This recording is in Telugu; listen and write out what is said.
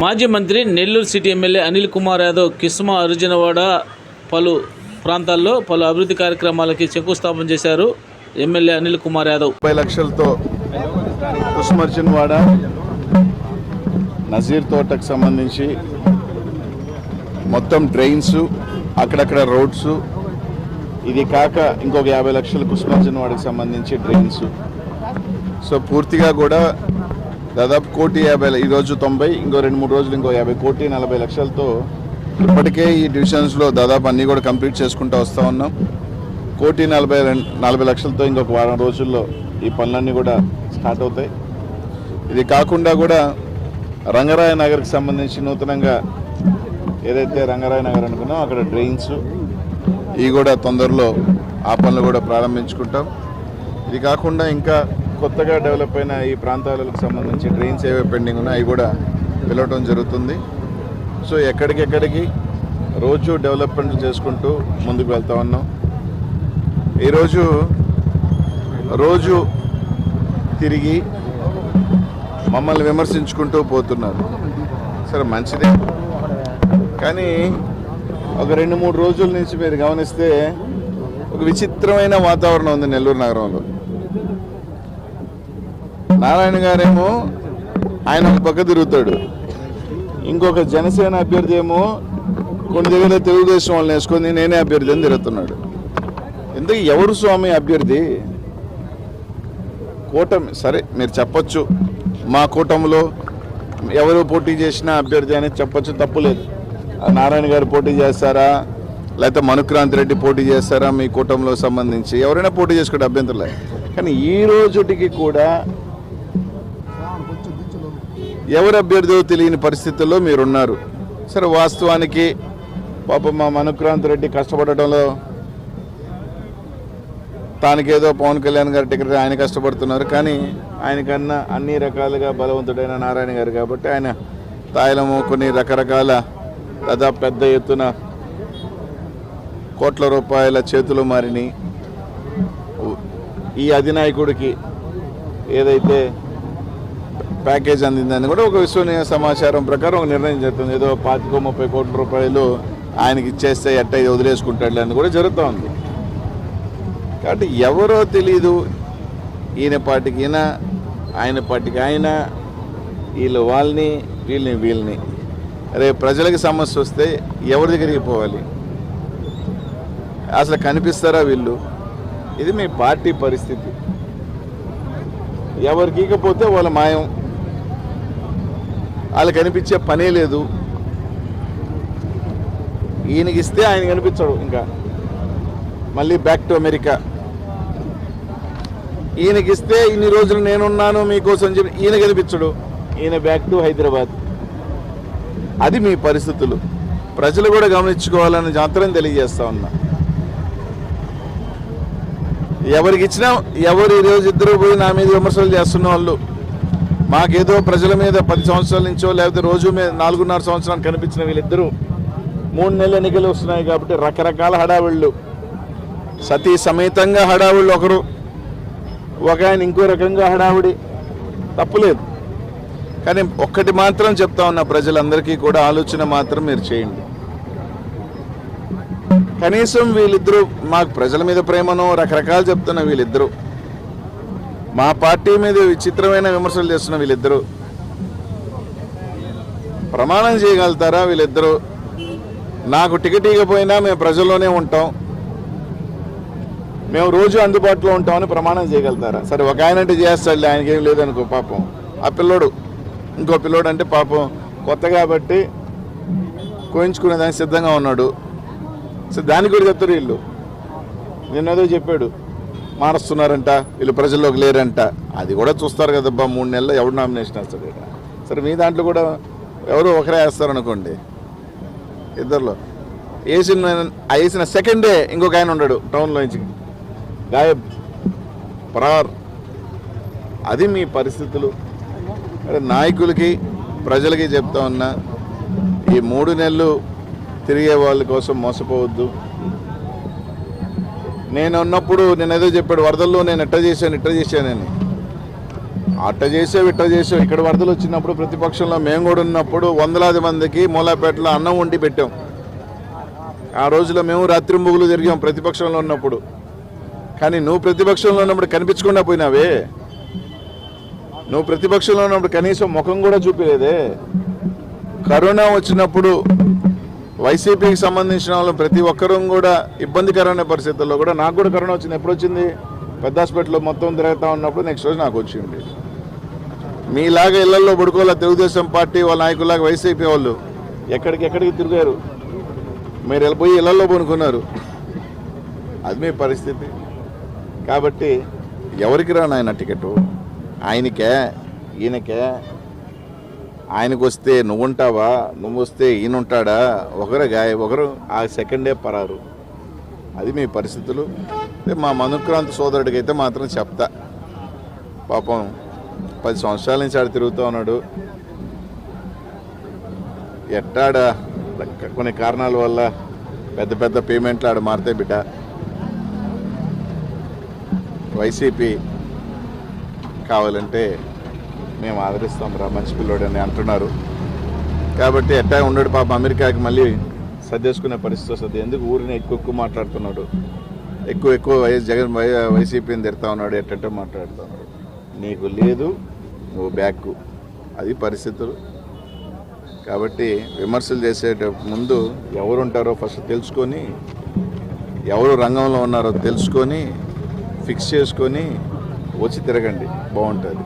మాజీ మంత్రి నెల్లూరు సిటీ ఎమ్మెల్యే అనిల్ కుమార్ యాదవ్ కిస్మా అర్జునవాడ పలు ప్రాంతాల్లో పలు అభివృద్ధి కార్యక్రమాలకి శంకుస్థాపన చేశారు ఎమ్మెల్యే అనిల్ కుమార్ యాదవ్. ముప్పై లక్షలతో కుస్మర్చన్ వాడ నజీర్ తోటకు సంబంధించి మొత్తం డ్రైన్స్ అక్కడక్కడ రోడ్స్ ఇది కాక ఇంకొక యాభై లక్షలు కుస్మర్చన్ సంబంధించి డ్రైన్స్. సో పూర్తిగా కూడా దాదాపు కోటి యాభై ఈరోజు తొంభై ఇంకో రెండు మూడు రోజులు ఇంకో యాభై కోటి నలభై లక్షలతో ఇప్పటికే ఈ డివిజన్స్లో దాదాపు అన్నీ కూడా కంప్లీట్ చేసుకుంటూ వస్తూ ఉన్నాం. కోటి నలభై రెండు నలభై లక్షలతో ఇంకొక వారం రోజుల్లో ఈ పనులన్నీ కూడా స్టార్ట్ అవుతాయి. ఇది కాకుండా కూడా రంగరాయ నగర్కి సంబంధించి నూతనంగా ఏదైతే రంగరాయ నగర్ అనుకున్నామో అక్కడ డ్రైన్స్ ఇవి కూడా తొందరలో ఆ పనులు కూడా ప్రారంభించుకుంటాం. ఇది కాకుండా ఇంకా కొత్తగా డెవలప్ అయిన ఈ ప్రాంతాలకు సంబంధించి ట్రైన్స్ ఏవే పెండింగ్ ఉన్నాయో అవి కూడా పిలవటం జరుగుతుంది. సో ఎక్కడికెక్కడికి రోజు డెవలప్మెంట్ చేసుకుంటూ ముందుకు వెళ్తా ఉన్నాం. ఈరోజు రోజు తిరిగి మమ్మల్ని విమర్శించుకుంటూ పోతున్నారు. సరే మంచిదే. కానీ ఒక రెండు మూడు రోజుల నుంచి మీరు గమనిస్తే ఒక విచిత్రమైన వాతావరణం ఉంది నెల్లూరు నగరంలో. నారాయణ గారేమో ఆయన ఒక పక్క తిరుగుతాడు. ఇంకొక జనసేన అభ్యర్థి ఏమో కొన్ని దగ్గర తెలుగుదేశం వాళ్ళని వేసుకొని నేనే అభ్యర్థి అని తిరుగుతున్నాడు. ఎందుకు ఎవరు స్వామి అభ్యర్థి? కూటమి సరే మీరు చెప్పచ్చు. మా కూటమిలో ఎవరు పోటీ చేసినా అభ్యర్థి అనేది చెప్పొచ్చు తప్పులేదు నారాయణ గారు పోటీ చేస్తారా? లేకపోతే మనుక్రాంతి రెడ్డి పోటీ చేస్తారా మీ కూటమిలో సంబంధించి? ఎవరైనా పోటీ చేసుకుంటే అభ్యంతరలే కానీ ఈ రోజుటికి కూడా ఎవరు అభ్యర్థిలో తెలియని పరిస్థితుల్లో మీరున్నారు. సరే వాస్తవానికి పాపం మా మనుక్రాంత్ రెడ్డి కష్టపడటంలో తానికేదో పవన్ కళ్యాణ్ గారి టికెట్ ఆయన కష్టపడుతున్నారు. కానీ ఆయనకన్నా అన్ని రకాలుగా బలవంతుడైన నారాయణ గారు కాబట్టి ఆయన తాయిలము కొన్ని రకరకాల దాదాపు పెద్ద ఎత్తున కోట్ల రూపాయల చేతులు మారిని. ఈ అధినాయకుడికి ఏదైతే ప్యాకేజ్ అందిందని కూడా ఒక విశ్వనీయ సమాచారం ప్రకారం ఒక నిర్ణయం జరుగుతుంది ఏదో పాతికో ముప్పై కోట్ల రూపాయలు ఆయనకి ఇచ్చేస్తే ఎట్ట ఇది వదిలేసుకుంటాడు అని కూడా జరుగుతూ ఉంది. కాబట్టి ఎవరో తెలీదు. ఈయన పార్టీకి ఈయన ఆయన పార్టీకి ఆయన. వీళ్ళు వాళ్ళని వీళ్ళని వీళ్ళని. రేపు ప్రజలకి సమస్య వస్తే ఎవరి దగ్గరికి పోవాలి? అసలు కనిపిస్తారా వీళ్ళు? ఇది మీ పార్టీ పరిస్థితి. ఎవరికి ఇకపోతే వాళ్ళ మాయం. వాళ్ళు కనిపించే పనే లేదు. ఈయనకి ఇస్తే ఆయన కనిపించడు ఇంకా. మళ్ళీ బ్యాక్ టు అమెరికా ఈయనకి ఇస్తే ఇన్ని రోజులు నేనున్నాను మీకోసం చెప్పి ఈయన కనిపించడు ఈయన బ్యాక్ టు హైదరాబాద్ అది మీ పరిస్థితులు. ప్రజలు కూడా గమనించుకోవాలని మాత్రం తెలియజేస్తా ఉన్నా. ఎవరికి ఇచ్చినా ఎవరు ఈరోజు ఇద్దరు పోయి నా మీద విమర్శలు చేస్తున్న వాళ్ళు మాకేదో ప్రజల మీద పది సంవత్సరాల నుంచో లేకపోతే రోజు మీద నాలుగున్నర సంవత్సరాలు కనిపించిన వీళ్ళిద్దరూ మూడు నెలల ఎన్నికలు వస్తున్నాయి కాబట్టి రకరకాల హడావిళ్ళు. సతీ సమేతంగా హడావిళ్ళు ఒకరు ఒక ఆయన ఇంకో రకంగా హడావిడి. తప్పులేదు కానీ ఒక్కటి మాత్రం చెప్తా ఉన్నా ప్రజలందరికీ కూడా ఆలోచన మాత్రం మీరు చేయండి. కనీసం వీళ్ళిద్దరూ మాకు ప్రజల మీద ప్రేమను రకరకాలు చెప్తున్న వీళ్ళిద్దరూ మా పార్టీ మీద విచిత్రమైన విమర్శలు చేస్తున్న వీళ్ళిద్దరూ. ప్రమాణం చేయగలుగుతారా వీళ్ళిద్దరూ? నాకు టికెట్ ఇవ్వకపోయినా మేము ప్రజల్లోనే ఉంటాం. మేము రోజు అందుబాటులో ఉంటామని ప్రమాణం చేయగలుగుతారా? సరే ఒక ఆయన అంటే చేస్తాడులే ఆయనకి ఏం లేదనుకో పాపం. ఆ పిల్లోడు ఇంకో పిల్లోడు అంటే పాపం. కొత్త కాబట్టి కోయించుకునే దానికి సిద్ధంగా ఉన్నాడు. సో దాని గురించి చెప్తారు వీళ్ళు. నిన్నదో చెప్పాడు. మారుస్తున్నారంట వీళ్ళు ప్రజల్లోకి లేరంట. అది కూడా చూస్తారు కదబ్బా మూడు నెలలు ఎవడు నామినేషన్ వేస్తాడు సరే మీ దాంట్లో కూడా ఎవరో ఒకరే వేస్తారు అనుకోండి. వేసిన వేసిన సెకండ్ డే ఇంకొక ఆయన ఉన్నాడు టౌన్లో నుంచి. గాయబ్ పరార్. అది మీ పరిస్థితులు. నాయకులకి ప్రజలకి చెప్తా ఉన్నా ఈ మూడు నెలలు తిరిగే వాళ్ళ కోసం మోసపోవద్దు. నేను ఉన్నప్పుడు నేను ఏదో చెప్పాడు వరదల్లో నేను ఎట్ట చేశాను ఇట్ట చేశానని అట్ట చేసావు ఇట్ట చేసావు. ఇక్కడ వరదలు వచ్చినప్పుడు ప్రతిపక్షంలో మేము కూడా ఉన్నప్పుడు వందలాది మందికి మూలాపేటలో అన్నం వండి పెట్టాం. ఆ రోజులో మేము రాత్రి ముగ్గులు తిరిగాం ప్రతిపక్షంలో ఉన్నప్పుడు. కానీ నువ్వు ప్రతిపక్షంలో ఉన్నప్పుడు కనిపించకుండా పోయినావే. నువ్వు ప్రతిపక్షంలో ఉన్నప్పుడు కనీసం ముఖం కూడా చూపించలేదే కరోనా వచ్చినప్పుడు వైసీపీకి సంబంధించిన వాళ్ళు ప్రతి ఒక్కరూ కూడా ఇబ్బందికరమైన పరిస్థితుల్లో కూడా నాకు కూడా కరోనా వచ్చింది. ఎప్పుడు వచ్చింది? పెద్ద హాస్పిటల్లో మొత్తం తిరుగుతూ ఉన్నప్పుడు నెక్స్ట్ రోజు నాకు వచ్చింది. మీలాగా ఇళ్ళలో పడుకోలే తెలుగుదేశం పార్టీ వాళ్ళ నాయకులాగా వైసీపీ వాళ్ళు ఎక్కడికి ఎక్కడికి తిరిగారు? మీరు వెళ్ళిపోయి ఇళ్ళలో పనుకున్నారు అది మీ పరిస్థితి. కాబట్టి ఎవరికి రాను ఆయన టికెట్? ఆయనకే ఈయనకే ఆయనకు వస్తే నువ్వు ఉంటావా నువ్వు వస్తే ఈయన ఉంటాడా ఒకరు గాయ ఒకరు ఆ సెకండే పరారు. అది మీ పరిస్థితులు. మా మనుక్రాంతి సోదరుడికి అయితే మాత్రం చెప్తా. పాపం పది సంవత్సరాల నుంచి ఆడ తిరుగుతూ ఉన్నాడు. ఎట్టాడా? కొన్ని కారణాల వల్ల పెద్ద పెద్ద పేమెంట్లు ఆడ మారితే బిడ్డ. వైసీపీ కావాలంటే మేము ఆదరిస్తాం రా మంచి పిల్లోడని అంటున్నారు. కాబట్టి ఎట్టా ఉండడు పాప అమెరికాకి మళ్ళీ సర్దేసుకునే పరిస్థితి వస్తుంది. ఎందుకు ఊరిని ఎక్కువ ఎక్కువ మాట్లాడుతున్నాడు? ఎక్కువ ఎక్కువ వైఎస్ జగన్ వై వైసీపీని తిడతా ఉన్నాడు ఎట్టంటే మాట్లాడుతున్నాడు నీకు లేదు నువ్వు బ్యాక్ అది పరిస్థితులు. కాబట్టి విమర్శలు చేసేట ముందు ఎవరు ఉంటారో ఫస్ట్ తెలుసుకొని ఎవరు రంగంలో ఉన్నారో తెలుసుకొని ఫిక్స్ చేసుకొని వచ్చి తిరగండి. బాగుంటుంది.